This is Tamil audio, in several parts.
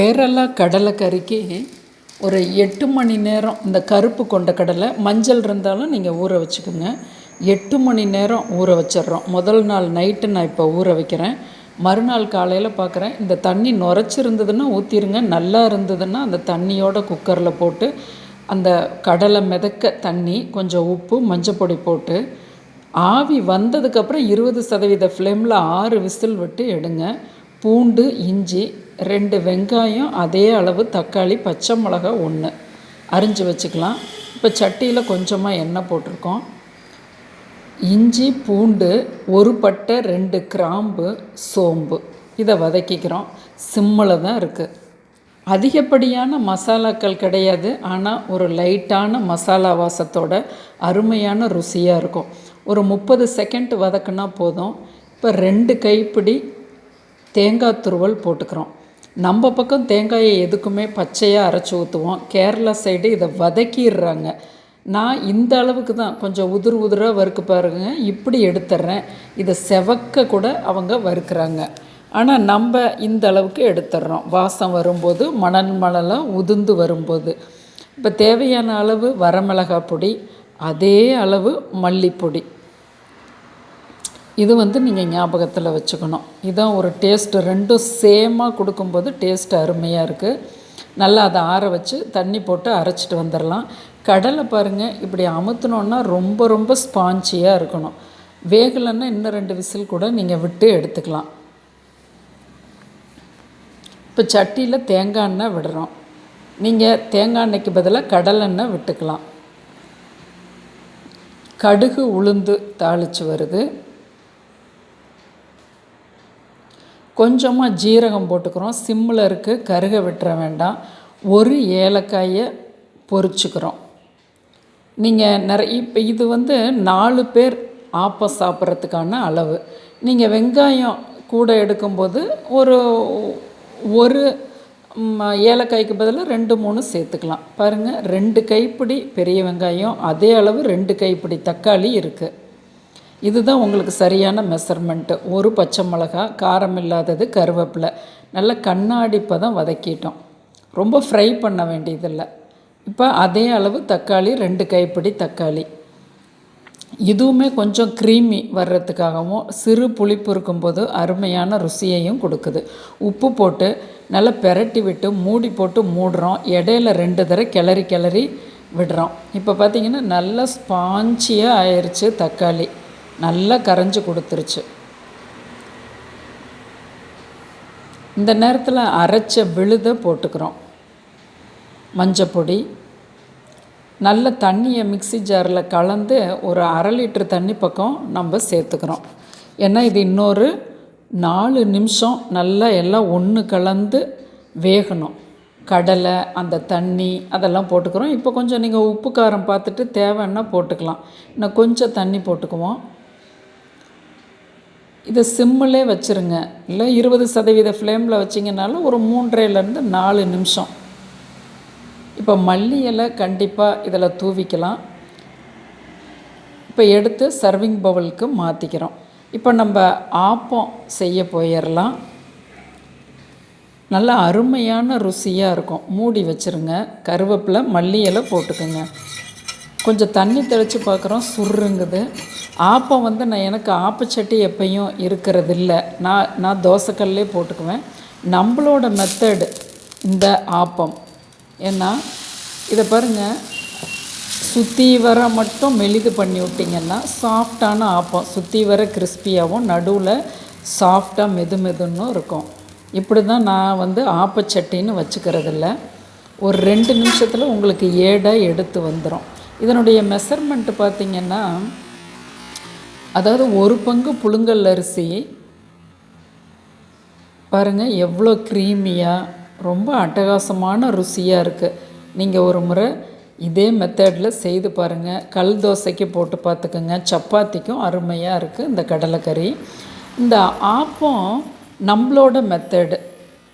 கேரளா கடலைக்கறிக்கு ஒரு எட்டு மணி நேரம் இந்த கருப்பு கொண்ட கடலை மஞ்சள் இருந்தாலும் நீங்கள் ஊற வச்சுக்கோங்க. எட்டு மணி நேரம் ஊற வச்சிடுறோம். முதல் நாள் நைட்டு நான் இப்போ ஊற வைக்கிறேன். மறுநாள் காலையில் பார்க்குறேன் இந்த தண்ணி நுரைச்சிருந்ததுன்னா ஊற்றிருங்க நல்லா இருந்ததுன்னா அந்த தண்ணியோட குக்கரில் போட்டு அந்த கடலை மிதக்க தண்ணி கொஞ்சம் உப்பு மஞ்சப்பொடி போட்டு ஆவி வந்ததுக்கப்புறம் இருபது சதவீத ஃப்ளேமில் ஆறு விசில் விட்டு எடுங்க. பூண்டு இஞ்சி ரெண்டு வெங்காயம் அதே அளவு தக்காளி பச்சை மிளகா ஒன்று அரிஞ்சு வச்சுக்கலாம். இப்போ சட்டியில் கொஞ்சமாக எண்ணெய் போட்டிருக்கோம். இஞ்சி பூண்டு ஒரு பட்டை ரெண்டு கிராம்பு சோம்பு. இதை வதக்கிக்கிறோம். சிம்மில் தான் இருக்குது அதிகப்படியான மசாலாக்கள் கிடையாது. ஆனால் ஒரு லைட்டான மசாலா வாசத்தோட அருமையான ருசியாக இருக்கும். ஒரு முப்பது செகண்ட் வதக்குனா போதும். இப்போ ரெண்டு கைப்பிடி தேங்காய் துருவல் போட்டுக்கிறோம். நம்ம பக்கம் தேங்காயை எதுக்குமே பச்சையாக அரைச்சி ஊற்றுவோம் கேரளா சைடு இதை வதக்கிடுறாங்க. நான் இந்த அளவுக்கு தான் கொஞ்சம் உதிர் உதிராக வறுக்கு பாருங்க. இப்படி எடுத்துட்றேன் இதை செவக்க கூட அவங்க வறுக்கிறாங்க. ஆனால் நம்ம இந்த அளவுக்கு எடுத்துடுறோம் வாசம் வரும்போது மணல் மணலாக உதிர்ந்து வரும்போது. இப்போ தேவையான அளவு வரமிளகாய் பொடி அதே அளவு மல்லிப்பொடி. இது வந்து நீங்கள் ஞாபகத்தில் வச்சுக்கணும். இதான் ஒரு டேஸ்ட்டு ரெண்டும் சேமாக கொடுக்கும்போது டேஸ்ட் அருமையாக இருக்குது நல்லா அதை ஆற வச்சு தண்ணி போட்டு அரைச்சிட்டு வந்துடலாம் கடலை பாருங்கள் இப்படி அமுத்துனோன்னா ரொம்ப ரொம்ப ஸ்பாஞ்சியாக இருக்கணும். வேகலைன்னா இன்னும் ரெண்டு விசில் கூட நீங்கள் விட்டு எடுத்துக்கலாம். இப்போ சட்டியில் தேங்காய் எண்ணெய் விடுறோம். நீங்கள் தேங்காய் எண்ணெய்க்கு பதிலாக கடலெண்ணெய் விட்டுக்கலாம். கடுகு உளுந்து தாளித்து வருது. கொஞ்சமாக ஜீரகம் போட்டுக்கிறோம். சிம்மில் இருக்குது கருக விட்டுற வேண்டாம். ஒரு ஏலக்காயை பொறிச்சுக்கிறோம் நீங்கள் நிறைய இப்போ இது வந்து நாலு பேர் ஆப்பம் சாப்பிட்றதுக்கான அளவு. நீங்கள் வெங்காயம் கூட எடுக்கும்போது ஒரு ஒரு ஏலக்காய்க்கு பதிலாக ரெண்டு மூணு சேர்த்துக்கலாம். பாருங்கள் ரெண்டு கைப்பிடி பெரிய வெங்காயம் அதே அளவு ரெண்டு கைப்பிடி தக்காளி இருக்குது இதுதான் உங்களுக்கு சரியான மெஷர்மெண்ட்டு ஒரு பச்சை மிளகா காரம் இல்லாதது கருவேப்பிலை. நல்ல கண்ணாடி பதம் வதக்கிட்டோம். ரொம்ப ஃப்ரை பண்ண வேண்டியதில்லை. இப்போ அதே அளவு தக்காளி ரெண்டு கைப்பிடி தக்காளி. இதுவுமே கொஞ்சம் க்ரீமி வர்றதுக்காகவும் சிறு புளிப்பு இருக்கும்போது அருமையான ருசியையும் கொடுக்குது. உப்பு போட்டு நல்லா பெரட்டி விட்டு மூடி போட்டு மூடுறோம். இடையில ரெண்டு தடவை கிளறி கிளறி விடுறோம். இப்போ பார்த்திங்கன்னா நல்லா ஸ்பாஞ்சியாக ஆயிடுச்சு தக்காளி. நல்லா கரைஞ்சி கொடுத்துருச்சு. இந்த நேரத்தில் அரைச்ச விழுதை போட்டுக்கிறோம். மஞ்சப்பொடி நல்ல தண்ணியை மிக்சி ஜாரில் கலந்து ஒரு அரை லிட்டர் தண்ணி பக்கம் நம்ம சேர்த்துக்கிறோம். ஏன்னா இது இன்னொரு நாலு நிமிஷம் நல்லா எல்லாம் ஒன்று கலந்து வேகணும். கடலை அந்த தண்ணி அதெல்லாம் போட்டுக்கிறோம். இப்போ கொஞ்சம் நீங்கள் உப்பு காரம் பார்த்துட்டு தேவைன்னா போட்டுக்கலாம். இன்னும் கொஞ்சம் தண்ணி போட்டுக்குவோம். இதை சிம்மிலே வச்சுருங்க. இல்லை இருபது சதவீத ஃப்ளேமில் வச்சிங்கனாலும் ஒரு மூன்றையிலேருந்து நாலு நிமிஷம். இப்போ மல்லி இலை கண்டிப்பாக இதில் தூவிக்கலாம். இப்போ எடுத்து சர்விங் பவுலுக்கு மாற்றிக்கிறோம் இப்போ நம்ம ஆப்பம் செய்ய போயிடலாம். நல்லா அருமையான ருசியாக இருக்கும். மூடி வச்சுருங்க. கருவேப்பிலை மல்லி இலை போட்டுக்கோங்க. கொஞ்சம் தண்ணி தெளித்து பார்க்குறோம். சுருங்குது. ஆப்பம் வந்து நான் எனக்கு ஆப்பச்சட்டி எப்பையும் இருக்கிறது இல்லை நான் நான் தோசைக்கல்லே போட்டுக்குவேன். நம்மளோட மெத்தடு இந்த ஆப்பம். ஏன்னா இதை பாருங்கள் சுற்றி வர மட்டும் மெலிது பண்ணி விட்டிங்கன்னா சாஃப்டான ஆப்பம் சுற்றி வர கிறிஸ்பியாகவும் நடுவில் சாஃப்டாக மெது மெதுன்னு இருக்கும். இப்படி தான் நான் வந்து ஆப்பச்சட்டின்னு வச்சுக்கிறதில்ல. ஒரு ரெண்டு நிமிஷத்தில் உங்களுக்கு ஏடாக எடுத்து வந்துடும் இதனுடைய மெஷர்மெண்ட்டு பார்த்திங்கன்னா அதாவது ஒரு பங்கு புழுங்கல் அரிசி பாருங்கள் எவ்வளோ க்ரீமியாக ரொம்ப அட்டகாசமான ருசியாக இருக்குது நீங்கள் ஒரு முறை இதே மெத்தடில் செய்து பாருங்கள் கல் தோசைக்கு போட்டு பார்த்துக்குங்க. சப்பாத்திக்கும் அருமையாக இருக்குது இந்த கடலைக்கறி. இந்த ஆப்பம் நம்மளோட மெத்தடு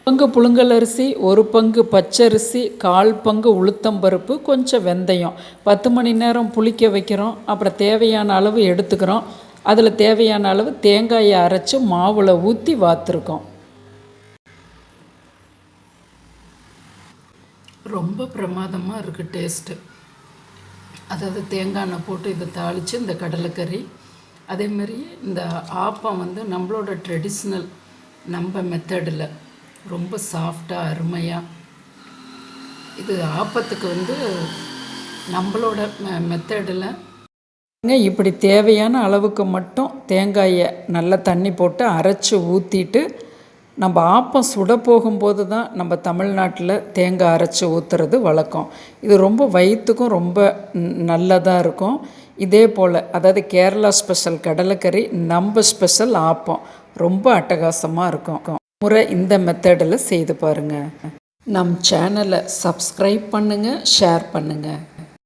பங்கு புழுங்கல் அரிசி ஒரு பங்கு பச்சரிசி கால் பங்கு உளுத்தம்பருப்பு கொஞ்சம் வெந்தயம். பத்து மணி நேரம் புளிக்க வைக்கிறோம். அப்புறம் தேவையான அளவு எடுத்துக்கிறோம். அதில் தேவையான அளவு தேங்காயை அரைச்சி மாவில் ஊற்றி வாத்துருக்கோம். ரொம்ப பிரமாதமாக இருக்குது டேஸ்ட்டு. அதாவது தேங்காய் எண்ணெய் போட்டு இதை தாளித்து இந்த கடலைக்கறி அதேமாரி இந்த ஆப்பம் வந்து நம்மளோட ட்ரெடிஷ்னல் நம்ம மெத்தடில் ரொம்ப சாஃப்டாக அருமையாக இது ஆப்பத்துக்கு வந்து நம்மளோட மெத்தடில் இப்படி தேவையான அளவுக்கு மட்டும் தேங்காயை நல்லா தண்ணி போட்டு அரைச்சி ஊற்றிட்டு நம்ம ஆப்பம் சுட போகும்போது தான் நம்ம தமிழ்நாட்டில் தேங்காய் அரைச்சி ஊற்றுறது வழக்கம். இது ரொம்ப வயிற்றுக்கும் ரொம்ப நல்லதாக இருக்கும். இதே போல் அதாவது கேரளா ஸ்பெஷல் கடலைக்கறி நம்ம ஸ்பெஷல் ஆப்பம். ரொம்ப அட்டகாசமாக இருக்கும். முறை இந்த மெத்தடில் செய்து பாருங்கள் நம் சேனலை சப்ஸ்கிரைப் பண்ணுங்கள் ஷேர் பண்ணுங்கள்